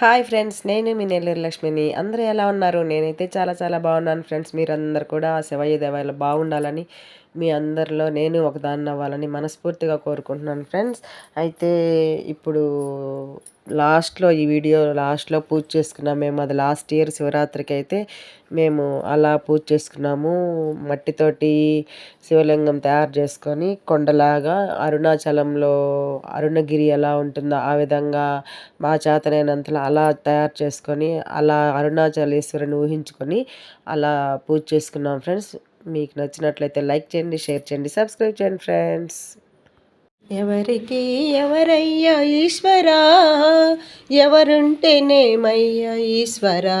Hi friends నేను మీ నెల్లూరు లక్ష్మిని. అందరూ ఎలా ఉన్నారు? నేనైతే చాలా చాలా బాగున్నాను ఫ్రెండ్స్. మీరందరూ కూడా ఆ శివయ్య దేవాలయంలో బాగుండాలని మీ అందరిలో నేను ఒకదాన్ని అవ్వాలని మనస్ఫూర్తిగా కోరుకుంటున్నాను ఫ్రెండ్స్. అయితే ఇప్పుడు లాస్ట్లో ఈ వీడియో లాస్ట్లో పూజ చేసుకున్నాం. మేము అది లాస్ట్ ఇయర్ శివరాత్రికి అయితే మేము అలా పూజ చేసుకున్నాము. మట్టితోటి శివలింగం తయారు చేసుకొని కొండలాగా అరుణాచలంలో అరుణగిరి ఎలా ఉంటుందో ఆ విధంగా మా చేతనైనంతలో అలా తయారు చేసుకొని అలా అరుణాచలేశ్వరిని ఊహించుకొని అలా పూజ చేసుకున్నాం ఫ్రెండ్స్. మీకు నచ్చినట్లయితే లైక్ చేయండి షేర్ చేయండి సబ్స్క్రైబ్ చేయండి ఫ్రెండ్స్. ఎవరికి ఎవరయ్యా ఈశ్వరా? ఎవరుంటేనేమయ్యా ఈశ్వరా?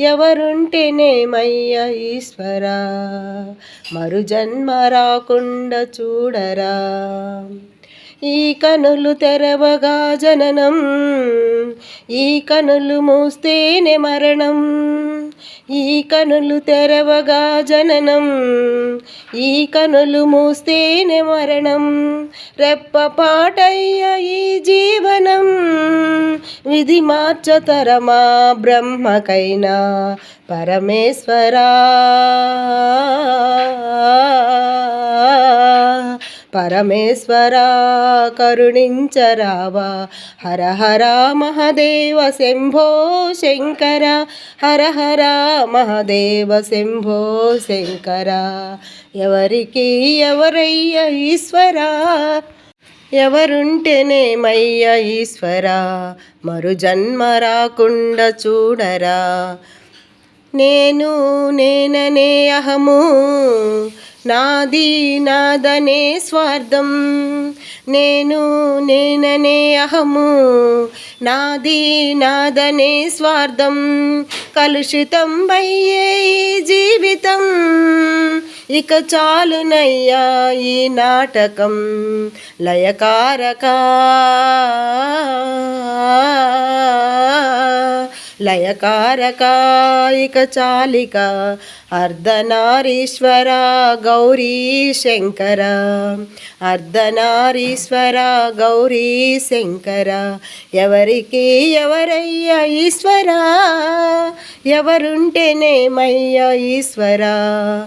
ఎవరుంటేనేమయ్యా ఈశ్వరా. మరు జన్మ రాకుండా చూడరా. ఈ కనులు తెరవగా జననం ఈ కనులు మూస్తేనే మరణం. ఈ కనులు తెరవగా జననం ఈ కనులు మూస్తేనే మరణం. రెప్పపాటయ్య ఈ జీవనం. విధి మార్చతరమా బ్రహ్మకైనా పరమేశ్వరా. పరమేశ్వరా కరుణించరావా. హర హర మహదేవ శంభో శంకర. హర హర మహదేవ శంభో శంకర. ఎవరికి ఎవరయ్య ఈశ్వరా? ఎవరుంటేనేమయ్య ఈశ్వరా మరు జన్మ రాకుండా చూడరా. నేను నేననే అహము నాది నాదనే స్వార్థం. నేను నేననే అహము నాది నాదనే స్వార్థం. కలుషితం అయ్యే జీవితం. ఇక చాలునయ్యా ఈ నాటకం లయకారక. లయకారక చాలిక అర్ధనారీశ్వర గౌరీ శంకర. అర్ధనారీశ్వర గౌరీ శంకర. ఎవరికి ఎవరయ్యా ఈశ్వరా? ఎవరుంటేనేమయ్యా ఈశ్వరా?